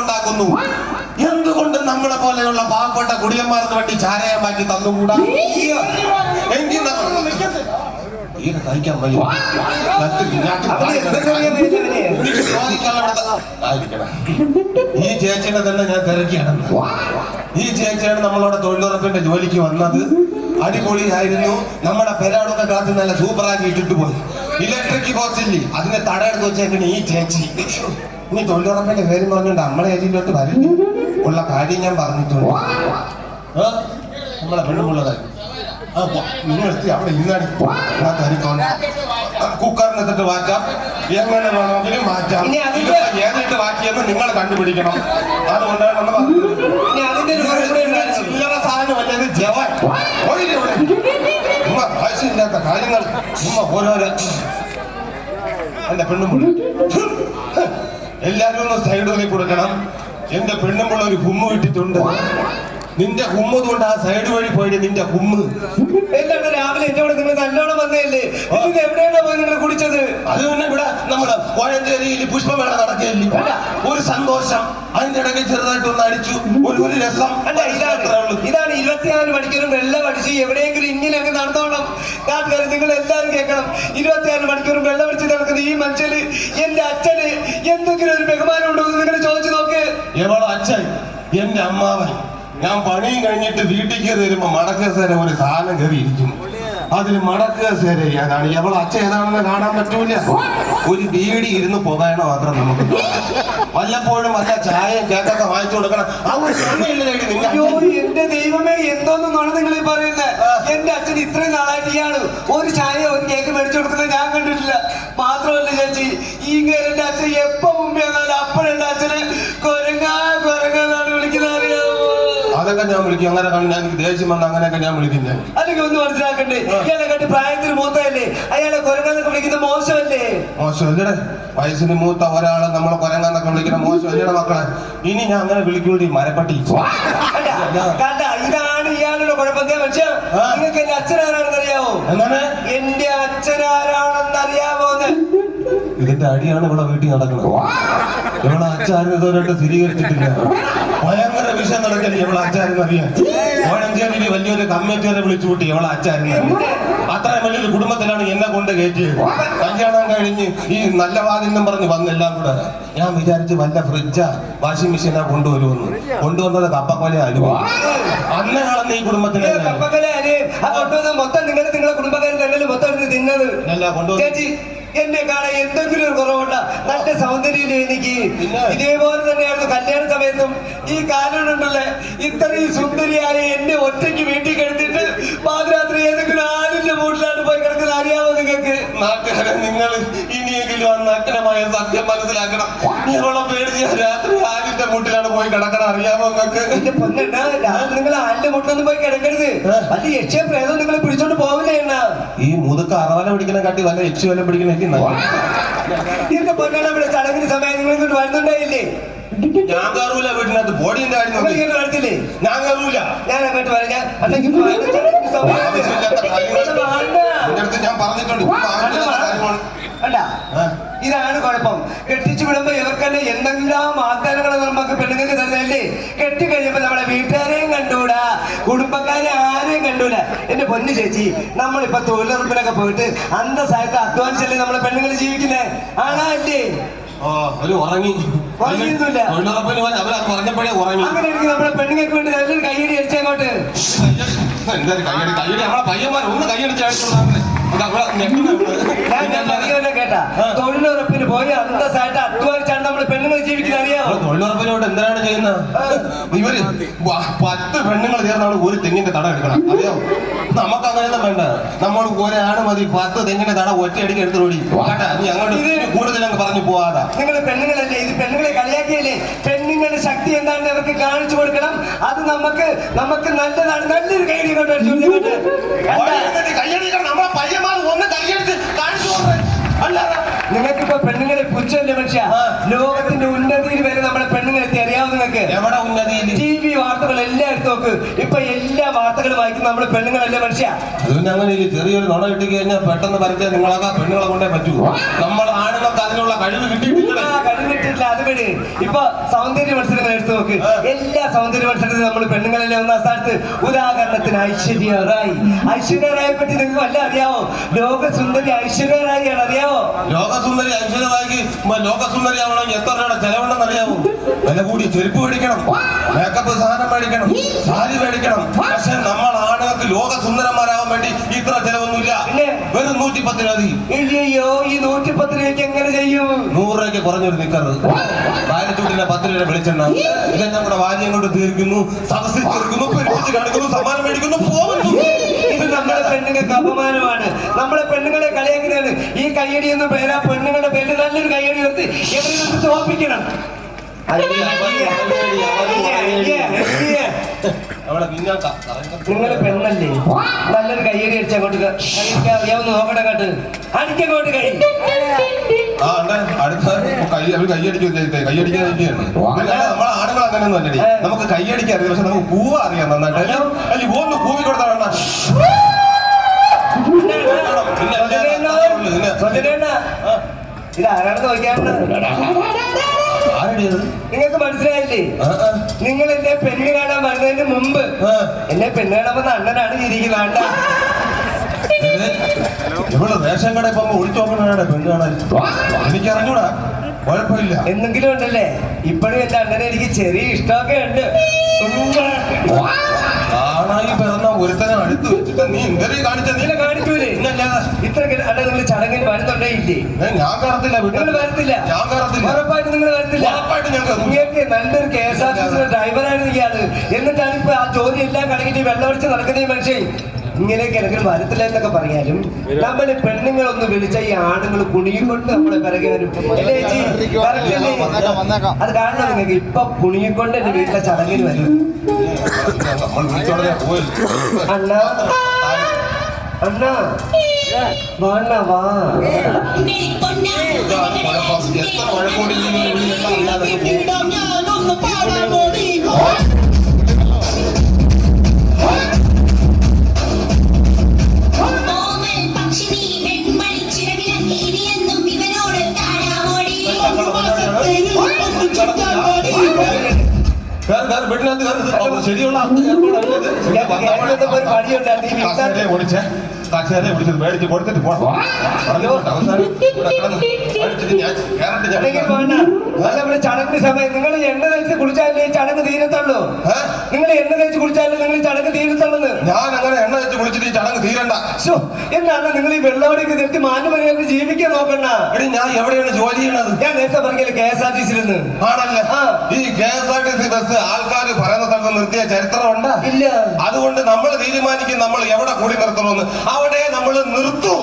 ഉണ്ടാക്കുന്നു. എന്തുകൊണ്ട് നമ്മളെ പോലെയുള്ള പാവപ്പെട്ട കുടിയന്മാർക്ക് വേണ്ടി ചാരയം മാറ്റി തന്നുകൂടാ? എങ്കിൽ സഹിക്കാൻ വയ്യ. ഈ ചേച്ചിനെ തന്നെ ഞാൻ തിരക്കിയാണ് ഈ ചേച്ചിയാണ് നമ്മളോട് തൊഴിലുറപ്പിന്റെ ജോലിക്ക് വന്നത്. അടിപൊളിയായിരുന്നു. നമ്മുടെ പെരാടൊക്കെ കാത്ത് നല്ല സൂപ്പറാക്കി ഇട്ടിട്ട് പോയി. ഇലക്ട്രിക് ബോക്സ് ഇല്ലേ? അതിനെ തടയെടുത്ത് വെച്ചേക്കണേ ഈ ചേച്ചി. ഇനി തൊഴിലുറപ്പിന്റെ പേര് പറഞ്ഞുകൊണ്ട് നമ്മളെ ഏജിലോട്ട് വരും. ഉള്ള കാര്യം ഞാൻ പറഞ്ഞിട്ടുണ്ട്? നമ്മളെ പെണ്ണുമുള്ളതായി അവിടെ ഇന്നാടി കുക്കറിനെത്തിട്ട് മാറ്റാം എങ്ങനെ വേണമെങ്കിലും മാറ്റാം. ഏതിട്ട് മാറ്റിയെന്ന് നിങ്ങൾ കണ്ടുപിടിക്കണം. അതുകൊണ്ടാണ് നമ്മൾ. ചില്ലറ സാധനമല്ല ജവാൻ. ആവശ്യമില്ലാത്ത കാര്യങ്ങൾ. ഉമ്മ ഓരോരോ എന്റെ പെണ്ണുമ്പോൾ എല്ലാരും ഒന്ന് സൈഡിൽ കൊടുക്കണം. എന്റെ പെണ്ണുമ്പോൾ ഒരു ഹുമ്മ് കിട്ടിയിട്ടുണ്ട്. നിന്റെ ഹുമ്മ് കൊണ്ട് ആ സൈഡ് വഴി പോയിട്ട് നിന്റെ ഹുമ്മ്. എന്താണ് രാവിലെ എന്റെ കൂടെ നിങ്ങൾ നല്ലോണം വന്നതല്ലേ? നിങ്ങൾ എവിടെയാണ് പോയി നിങ്ങൾ കുടിച്ചത്? അത് പിന്നെ ഇവിടെ നമ്മൾ കോഴഞ്ചേരിയിൽ പുഷ്പമേള നടക്കുകയല്ലേ? ഒരു സന്തോഷം. അതിന്റെ ഇടയ്ക്ക് ചെറുതായിട്ട് ഒന്ന് അടിച്ചു. ഒരു ഒരു രസം. അല്ല ഇതാണ്. ഇതാണ് ഇരുപത്തിനാല് മണിക്കൂറും വെള്ളം അടിച്ച് എവിടെയെങ്കിലും ഇങ്ങനെ അങ്ങ് നടന്നോണം. നാട്ടുകാർ നിങ്ങൾ എല്ലാവരും കേൾക്കണം. ഇരുപത്തിനാല് മണിക്കൂറും വെള്ളം അടിച്ച് നടക്കുന്ന ഈ മനുഷ്യന് എന്റെ അച്ഛന് എന്തെങ്കിലും ഒരു ബഹുമാനം ഉണ്ടോ എന്ന് നിങ്ങൾ ചോദിച്ചു നോക്ക്. എവളോ അച്ഛൻ? എന്റെ അമ്മാവൻ. ഞാൻ പണിയും കഴിഞ്ഞിട്ട് വീട്ടിൽ കയറി വരുമ്പോ മടക്കസേര ഒരു സാധനം കയറി അതിൽ മടക്കസേര ഏതാണ് എവളെ അച്ഛൻ ഏതാണെന്ന് കാണാൻ പറ്റൂല. ഒരു ബീഡി ഇരുന്ന് പുകയണ മാത്രം നമുക്ക് വല്ലപ്പോഴും വല്ല ചായയും കേക്കൊക്കെ വാങ്ങിച്ചു കൊടുക്കണം. എന്റെ ദൈവമേ എന്തോന്നാണ് നിങ്ങൾ പറയുന്നത് എന്റെ അച്ഛൻ ഇത്രയും നാളായിട്ട് ഇയാൾ ഒരു ചായ ഒരു കേക്ക് മേടിച്ചു കൊടുക്കുന്നത് ഞാൻ കണ്ടിട്ടില്ല. മാത്രമല്ല ചേച്ചി ഈ എന്റെ അച്ഛൻ എപ്പോ മുമ്പേ എന്നാലും അപ്പോഴെന്റെ അച്ഛനെ കൊരങ്ങാ കൊരങ്ങാന്നാണ് വിളിക്കുന്നത് അറിയാമോ അതൊക്കെ ഞാൻ വിളിക്കും. അങ്ങനെ ഞാൻ എനിക്ക് ദേഷ്യം വന്ന അങ്ങനെയൊക്കെ ഞാൻ വിളിക്കുന്നത് ഞാൻ. അല്ലെങ്കിൽ ഒന്ന് മനസ്സിലാക്കണ്ടേ? ഇയാളെ കണ്ട് പ്രായത്തിന് മൂത്തല്ലേ അയാളെ കൊരങ്ങാന്നൊക്കെ വിളിക്കുന്നത് മോശമല്ലേ? മോശമല്ലേ വയസ്സിന് മൂത്ത ഒരാളെ നമ്മളെ കൊരങ്ങാന്നൊക്കെ വിളിക്കുന്ന മോശമല്ലേ മക്കളെ. ഇനി ഞാൻ അങ്ങനെ വിളിക്കൂടി മരപ്പട്ടി കണ്ട ഇതാണ് ഇയാളുടെ കുഴപ്പം പക്ഷേ നിങ്ങൾക്ക് എന്റെ അച്ഛൻ ആരാണെന്ന് അറിയാമോ എന്താണ് എന്റെ അച്ഛൻ ആരാണെന്ന് അറിയാമോ ഇതിന്റെ അടിയാണ് ഇവിടെ വീട്ടിൽ നടക്കുന്നത്. ഇവിടെ അച്ഛൻ ഇതുവരെ സ്ഥിരീകരിച്ചിട്ടില്ല. ഭയങ്കര വിഷയം നടക്കല്ലേ? ഇവിടെ അച്ചാരിന് അറിയാൻ കോഴഞ്ചേരിയിൽ വലിയൊരു കമ്മിറ്റിയെ വിളിച്ചു കൂട്ടി ഇവളെ അച്ചാരിന് അത്രയും വലിയൊരു കുടുംബത്തിലാണ് എന്നെ കൊണ്ട് കയറ്റിയത്. കല്യാണം കഴിഞ്ഞ് ഈ നല്ല വാതിലും പറഞ്ഞ് വന്നെല്ലാം കൂടെ. ഞാൻ വിചാരിച്ച് വല്ല ഫ്രിഡ്ജാ വാഷിംഗ് മെഷീനാ കൊണ്ടുവരുമെന്ന്. കൊണ്ടുവന്നത് കപ്പക്കൊല അലുവ അന്ന് കളന്ന് ഈ കുടുംബത്തിലെ മൊത്തം നിങ്ങൾ നിങ്ങളുടെ കുടുംബക്കാർ തന്നെ മൊത്തം തിന്നത്? അല്ല കൊണ്ടുവന്നു ചേച്ചി എന്നെ കാണാൻ എന്തെങ്കിലും ഒരു കുറവുണ്ട. നല്ല സൗന്ദര്യം എനിക്ക്? ഇതേപോലെ തന്നെയായിരുന്നു കല്യാണ സമയത്തും ഈ കാലുണ്ടല്ലേ ഇത്രയും സുന്ദരിയായ എന്നെ ഒറ്റയ്ക്ക് നിങ്ങൾ ഇനിയെങ്കിലും ആ നഗ്നമായ സത്യം മനസ്സിലാക്കണം. നിങ്ങളെ പേടിച്ച് ഞാൻ രാത്രി ആലിന്റെ മുട്ടിലാണ് പോയി കിടക്കണം അറിയാമോ നിങ്ങൾക്ക്? രാത്രി നിങ്ങൾ ആലിന്റെ മുട്ടിലൊന്നും പോയി കിടക്കരുത്. അത് യക്ഷ പ്രേതം നിങ്ങളെ പിടിച്ചോണ്ട് പോവില്ലേ എണ്ണ ഈ മുതുക്ക് അറവല പിടിക്കുന്ന കാട്ടി വല്ല യക്ഷി വല്ല നല്ലത്. എന്റെ പൊന്നെണ്ണ ഇവിടെ ചടങ്ങിന് സമയം നിങ്ങൾ ഇങ്ങോട്ട് വരുന്നുണ്ടായില്ലേ ഞാൻ കയറൂല വീട്ടിനകത്ത്. നിങ്ങൾ വരത്തില്ലേ? ഞാൻ കയറൂല. ഞാൻ അങ്ങോട്ട് വരാം. അല്ലെങ്കിൽ ആവശ്യമില്ലാത്ത കാര്യങ്ങൾ ഞാൻ പറഞ്ഞിട്ടുണ്ട്. അല്ല. ഇതാണ് കുഴപ്പം. കെട്ടിച്ചു വിടുമ്പോ ഇവർക്കല്ലേ എന്തെല്ലാം വാഗ്ദാനങ്ങൾ നമുക്ക് പെണ്ണുങ്ങൾക്ക് തരുന്നല്ലേ കെട്ടി കഴിയുമ്പോ നമ്മളെ വീട്ടുകാരെയും കണ്ടൂടാ. കുടുംബക്കാരെ ആരെയും കണ്ടൂല എന്റെ പൊന്നു ചേച്ചി നമ്മളിപ്പോ തൊഴിലുറപ്പിനൊക്കെ പോയിട്ട് അന്തസ്സായിട്ട് അധ്വാനിച്ചല്ലേ നമ്മളെ പെണ്ണുങ്ങൾ ജീവിക്കുന്നേ? ആണാ അല്ലേ? അങ്ങനെ ഉറങ്ങി നമ്മളെ പെണ്ണുങ്ങൾക്ക് വേണ്ടി നല്ലൊരു കൈയടി അടിച്ചങ്ങോട്ട് എന്തായാലും കയ്യടി. കയ്യടി നമ്മളെ പയ്യന്മാർ ഒന്ന് പറയുന്നത് കേട്ടാ. തൊഴിലുറപ്പിന് പോയി അന്തസ്സായിട്ട് അധ്വാനിച്ചാണ് നമ്മൾ പെണ്ണുങ്ങൾ ജീവിക്കുന്നത് അറിയാമോ തൊഴിലുറപ്പിനോട് എന്തിനാണ് ചെയ്യുന്നത്? ഇവർ പത്ത് പെണ്ണുങ്ങൾ ചേർന്നാണ് ഒരു തെങ്ങിന്റെ തട എടുക്കണം. അറിയോ നമുക്ക് അങ്ങനെയൊന്നും വേണ്ട. നമ്മൾ ഒരാണ് മതി. പത്ത് തെങ്ങിന്റെ തട ഒറ്റയടിക്ക് എടുത്ത് ഓടി അങ്ങോട്ട് കൂടുതൽ അങ്ങ് പറഞ്ഞു പോവാതാ. നിങ്ങൾ പെണ്ണുങ്ങളല്ലേ? ഇത് പെണ്ണുങ്ങളെ കളിയാക്കിയല്ലേ? പെണ്ണുങ്ങളുടെ ശക്തി എന്താണെന്ന് അവർക്ക് കാണിച്ചു കൊടുക്കണം. അത് നമുക്ക് നമുക്ക് നല്ലതാണ്. നല്ലൊരു കൈഡി കൊണ്ട് നിങ്ങൾക്കിപ്പോ പെണ്ണുങ്ങളെ പുച്ഛല്ലേ മനുഷ്യ? ലോകത്തിന്റെ ഉന്നതിയിൽ വരെ നമ്മളെ പെണ്ണുങ്ങളെ അറിയാവുന്ന നിങ്ങൾക്ക് എവിടെ ഉന്നതിയിൽ? ടി വി വാർത്തകൾ എല്ലാം എടുത്തു നോക്ക്. ഇപ്പൊ എല്ലാ വാർത്തകളും വായിക്കുന്ന നമ്മളെ പെണ്ണുങ്ങളല്ലേ മനുഷ്യ? അതുകൊണ്ട് അങ്ങനെ ചെറിയൊരു നുണ കിട്ടി കഴിഞ്ഞാൽ പെട്ടെന്ന് പറിച്ചാൽ നിങ്ങളൊക്കെ പെണ്ണുങ്ങളെ കൊണ്ടേ പറ്റൂ. നമ്മൾ ആണുങ്ങൾക്ക് അതിനുള്ള കഴിവ് കിട്ടിയിട്ടില്ല ആ കഴിവ് വിട്ടിട്ടില്ല അത് വിട് ഇപ്പൊ സൗന്ദര്യ മത്സരങ്ങൾ എടുത്തു നോക്ക്. എല്ലാ സൗന്ദര്യ മത്സരത്തിൽ നമ്മൾ പെണ്ണുങ്ങളെല്ലാം ഒന്നാം സ്ഥാനത്ത്. ഉദാഹരണത്തിന് ഐശ്വര്യ റായ് ഐശ്വര്യ റായെ പറ്റി നിങ്ങൾക്ക് വല്ല അറിയാവോ? ലോകസുന്ദരി ഐശ്വര്യ റായി ആണ് അറിയാവോ? ലോകസുന്ദരി ഐശ്വര്യമാക്കി ലോകസുന്ദരി ആവണമെങ്കിൽ എത്ര രൂപയുടെ ചെലവുണ്ടെന്ന് അറിയാവോ? വില കൂടി ചെരുപ്പ് മേടിക്കണം. മേക്കപ്പ് സാധനം മേടിക്കണം. സാരി മേടിക്കണം. പക്ഷെ നമ്മൾ ആണുങ്ങൾക്ക് ലോകസുന്ദരന്മാരാവാൻ വേണ്ടി ഇത്ര ചെലവൊന്നുമില്ല? വെറും നൂറ്റി പത്ത് രൂപ മതി അയ്യോ ഈ നൂറ്റിപ്പത്ത് രൂപയ്ക്ക് എങ്ങനെ ചെയ്യും? നൂറ് രൂപയ്ക്ക് കുറഞ്ഞൊരു നിക്കറ് വാരിച്ചൂട്ടിനെ പത്ത് രൂപ വെളിച്ചെണ്ണ. ഇതെല്ലാം കൂടെ വാര്യം കൊണ്ട് തീർക്കുന്നു സദസ്സിൽ തീർക്കുന്നു പെരുപ്പിച്ച് കാണിക്കുന്നു സമ്മാനം മേടിക്കുന്നു പോകുന്നു ഇത് നമ്മുടെ പെണ്ണുങ്ങൾക്ക് അപമാനമാണ്. നമ്മളെ പെണ്ണുങ്ങളെ കളിയാക്കുന്നതാണ് ഈ കയ്യടി എന്ന പേരാ പെണ്ണുങ്ങളുടെ പേരിൽ നല്ലൊരു കയ്യടി എടുത്ത് എവരെ നമുക്ക് തോപ്പിക്കണം നിങ്ങൾ പെണ്ണല്ലേ? നല്ലൊരു കയ്യടി അടിച്ച അങ്ങോട്ട് അറിയാവുന്ന നോക്കട്ടെ കേട്ട് അടിക്കങ്ങോട്ട് കൈ. നമുക്ക് കൈയടിക്കാൻ അറിയാം പക്ഷെ നമുക്ക് പൂവ അറിയാം നന്നായിട്ട്. അല്ലെ ഒന്ന് പൂവി കൊടുത്താ വേണ്ട. പിന്നെ പിന്നെ സ്വജനേണ്ണ ആ, ഇത് ആരാണെന്ന് നോക്കിയാണ് ആരെടി? നിങ്ങൾക്ക് മനസ്സിലായില്ലേ? നിങ്ങൾ എന്റെ പെണ്ണ് കാണാൻ വരുന്നതിന് മുമ്പ് എന്നെ പെണ്ണ് കാണാൻ വന്ന അണ്ണനാണ് ഇരിക്കുന്നത് അണ്ണ ഇത് ഇവൾ റേഷൻ കട ഇപ്പൊ ഒളിച്ചു നോക്കണാണ് പെണ്ണ് കാണാൻ. എനിക്ക് കുഴപ്പമില്ല. എന്തെങ്കിലും ഉണ്ടല്ലേ? ഇപ്പോഴും എന്റെ അണ്ണനെ എനിക്ക് ചെറിയ ഇഷ്ടമൊക്കെ ഉണ്ട്. കാണാൻ പിറന്ന ഒരുത്തനെ അടുത്ത് വെച്ചിട്ട് നീ ഇന്റർവ്യൂ കാണിച്ച നീ കാണിക്കൂലേ? ഇന്നല്ലാതെ. ഇത്ര അല്ല നിങ്ങൾ ചടങ്ങിൽ വരുന്നുണ്ടേ ഇല്ലേ? ഞാൻ കറത്തില്ല നിങ്ങൾ വരത്തില്ല. ഞാൻ കറത്തില്ല. ഉറപ്പായിട്ട് നിങ്ങൾ വരത്തില്ല. ഉറപ്പായിട്ട് ഞാൻ. നിങ്ങൾക്ക് നല്ലൊരു കെ എസ് ആർ ടി സിയുടെ ഡ്രൈവറായിരുന്നു ഇയാൾ എന്നിട്ടാണ് ഇപ്പൊ ആ ജോലി എല്ലാം കളഞ്ഞിട്ട് വെള്ളമൊഴിച്ച് വെള്ളമടിച്ച് നടക്കുന്ന ഈ മനുഷ്യൻ ഇങ്ങനെയൊക്കെ കിടക്കൽ വരത്തില്ല എന്നൊക്കെ പറഞ്ഞാലും നമ്മൾ പെണ്ണുങ്ങളൊന്ന് വിളിച്ച ഈ ആണുങ്ങൾ കുണിയും കൊണ്ട് നമ്മളെ പിറകെ വരും. അത് കാണണം നിങ്ങൾക്ക്. ഇപ്പൊ കുണിയും എന്റെ വീട്ടിലെ ചടങ്ങിൽ വരും. അണ്ണാ. അണ്ണാ. വാ വാ. ಬಿಟ್ಟು ಅಂತ ಸರಿ ಒಳ್ಳೆ ಅಂತ കസേരയെ ഓടിച്ചത് മേടിച്ച് കൊടുത്തിട്ട് പോകണം അവസാനം ചടങ്ങിന് സമയം. നിങ്ങൾ എണ്ണ തേച്ച് കുടിച്ചാലേ ഈ ചടങ്ങ് തീരത്തുള്ളൂ? നിങ്ങൾ എണ്ണ തേച്ച് കുടിച്ചാലേ നിങ്ങൾ ചടങ്ങ് തീരത്തുള്ളൂ ഞാൻ അങ്ങനെ എണ്ണ വെച്ച് കുളിച്ചിട്ട് ഈ ചടങ്ങ് തീരണ്ട. എന്നാണ് നിങ്ങൾ ഈ വെള്ളവടിക്ക് നിർത്തി മാന്യമര്യാദ ജീവിക്കാൻ നോക്കണ്ട. എടി ഞാൻ എവിടെയാണ് ജോലി ചെയ്യണത് ഞാൻ നേരത്തെ പറഞ്ഞില്ല കെ എസ് ആർ ടി സിയിലിന്ന്. ആണല്ലേ? ഈ K S R T C bus ആൾക്കാർ പറയുന്ന സ്ഥലത്ത് നിർത്തിയ ചരിത്രമുണ്ട്? ഇല്ല. അതുകൊണ്ട് നമ്മൾ തീരുമാനിക്കും നമ്മൾ എവിടെ കൂടി നിർത്തണമെന്ന് അവിടെ നമ്മൾ നിർത്തും.